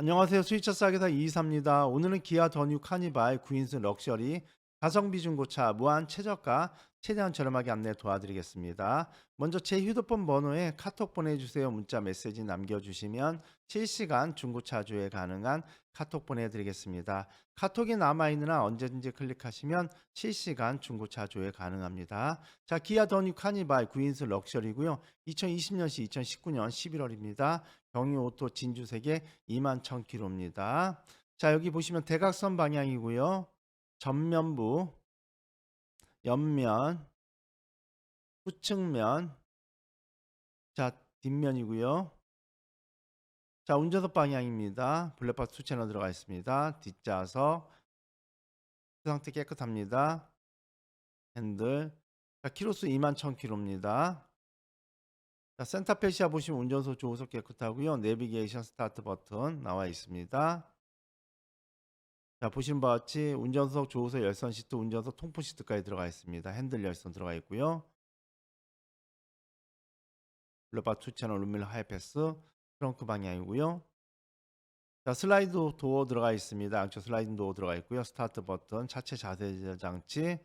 안녕하세요. 수입차 싸게 사 이이사입니다. 오늘은 기아 더뉴 카니발 9인승 럭셔리 가성비 중고차 무한 최저가 최대한 저렴하게 안내 도와드리겠습니다. 먼저 제 휴대폰 번호에 카톡 보내주세요. 문자 메시지 남겨주시면 실시간 중고차 조회 가능한 카톡 보내드리겠습니다. 카톡이 남아있느나 언제든지 클릭하시면 실시간 중고차 조회 가능합니다. 자, 기아 더뉴 카니발 9인승 럭셔리고요. 2020년시 2019년 11월입니다. 경유 오토 진주 세계 2만 1000km입니다. 자, 여기 보시면 대각선 방향이고요. 전면부, 옆면, 후측면, 자, 뒷면이고요. 자, 운전석 방향입니다. 블랙박스 투채널 들어가 있습니다. 뒷좌석, 상태 깨끗합니다. 핸들, 자, 키로수 2만 1000km입니다. 자, 센터 페시아 보시면 운전석 조우석 깨끗하고요. 내비게이션 스타트 버튼 나와 있습니다. 자, 보시는 바와 같이 운전석 조우석 열선 시트, 운전석 통풍 시트까지 들어가 있습니다. 핸들 열선 들어가 있고요. 블루바 2채널 룸밀 하이패스 트렁크 방향이고요. 자, 슬라이드 도어 들어가 있습니다. 양쪽 슬라이딩 도어 들어가 있고요. 스타트 버튼, 차체 자세 장치,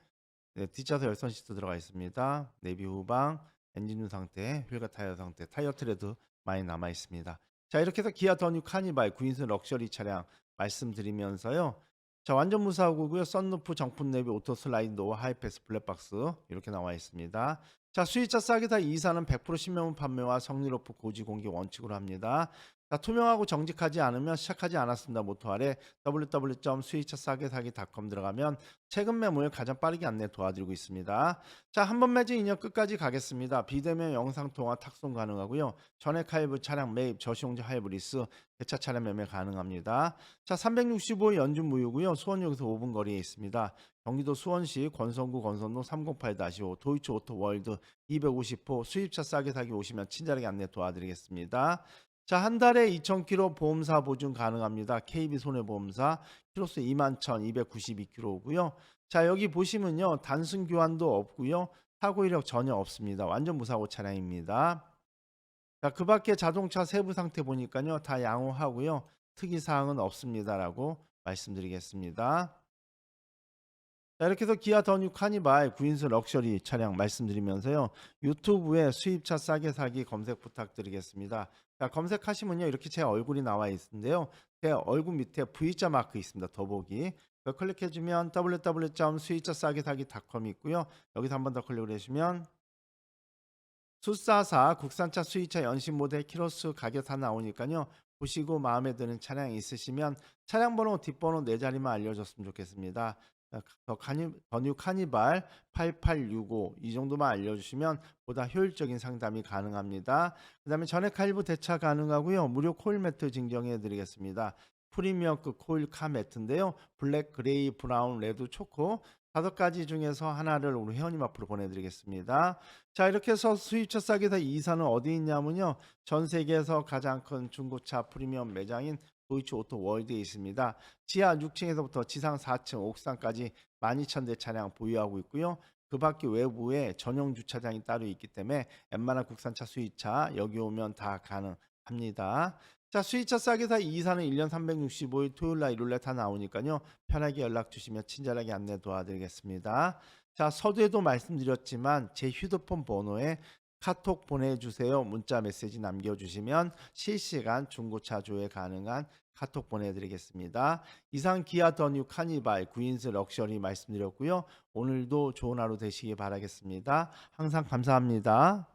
네, 뒷좌석 열선 시트 들어가 있습니다. 내비 후방, 엔진 상태, 휠과 타이어 상태, 타이어 트레드 많이 남아 있습니다. 자, 이렇게 해서 기아 더뉴 카니발 9인승 럭셔리 차량 말씀드리면서요. 자, 완전 무사고고요. 썬루프, 정품 내비, 오토 슬라이드 도어, 하이패스, 블랙박스 이렇게 나와 있습니다. 자, 수입차 싸게 다 이사는 100% 신명문 판매와 성립 오프 고지 공개 원칙으로 합니다. 자, 투명하고 정직하지 않으면 시작하지 않았습니다. 모토 아래 www.수입차싸게사기.com 들어가면 최근 매물 가장 빠르게 안내 도와드리고 있습니다. 자, 한 번 매진 2년 끝까지 가겠습니다. 비대면 영상 통화 탁송 가능하고요. 전액 할부 차량 매입, 저시용자 할부 리스, 대차 차량 매매 가능합니다. 자, 365일 연중 무휴고요. 수원역에서 5분 거리에 있습니다. 경기도 수원시 권성구 권선로 308-5 도이치 오토 월드 250호 수입차 싸게 사기 오시면 친절하게 안내 도와드리겠습니다. 자, 한 달에 2,000km 보험사 보증 가능합니다. KB 손해보험사 키로수 21,292km고요. 자, 여기 보시면요. 단순 교환도 없고요. 사고 이력 전혀 없습니다. 완전 무사고 차량입니다. 자, 그 밖에 자동차 세부 상태 보니까요. 다 양호하고요. 특이 사항은 없습니다라고 말씀드리겠습니다. 자, 이렇게 해서 기아 더뉴 카니발 9인승 럭셔리 차량 말씀드리면서요. 유튜브에 수입차 싸게 사기 검색 부탁드리겠습니다. 자, 검색하시면요. 이렇게 제 얼굴이 나와 있는데요. 제 얼굴 밑에 V자 마크 있습니다. 더보기. 클릭해주면 www.수입차싸게사기.com이 있고요. 여기서 한 번 더 클릭을 해주시면 수사사 국산차 수입차 연식 모델 키로수 가격 다 나오니까요. 보시고 마음에 드는 차량이 있으시면 차량 번호 뒷번호 네 자리만 알려줬으면 좋겠습니다. 더 카니, 더뉴 카니발 8865 이 정도만 알려주시면 보다 효율적인 상담이 가능합니다. 그 다음에 전액 할부 대차 가능하고요. 무료 코일 매트 증정해 드리겠습니다. 프리미엄급 코일 카 매트인데요. 블랙, 그레이, 브라운, 레드, 초코 다섯 가지 중에서 하나를 우리 회원님 앞으로 보내드리겠습니다. 자 이렇게 해서 수입차 싸게사 이사는 어디 있냐면요. 전 세계에서 가장 큰 중고차 프리미엄 매장인 도이치 오토 월드에 있습니다. 지하 6층에서부터 지상 4층, 옥상까지 12,000대 차량 보유하고 있고요. 그 밖에 외부에 전용 주차장이 따로 있기 때문에 웬만한 국산차 수입차 여기 오면 다 가능합니다. 자, 수입차 싸게사 이사는 1년 365일 토요일 날 일요일 날 다 나오니까요. 편하게 연락 주시면 친절하게 안내 도와드리겠습니다. 자, 서두에도 말씀드렸지만 제 휴대폰 번호에 카톡 보내주세요. 문자 메시지 남겨주시면 실시간 중고차 조회 가능한 카톡 보내드리겠습니다. 이상 기아 더뉴 카니발 9인승 럭셔리 말씀드렸고요. 오늘도 좋은 하루 되시기 바라겠습니다. 항상 감사합니다.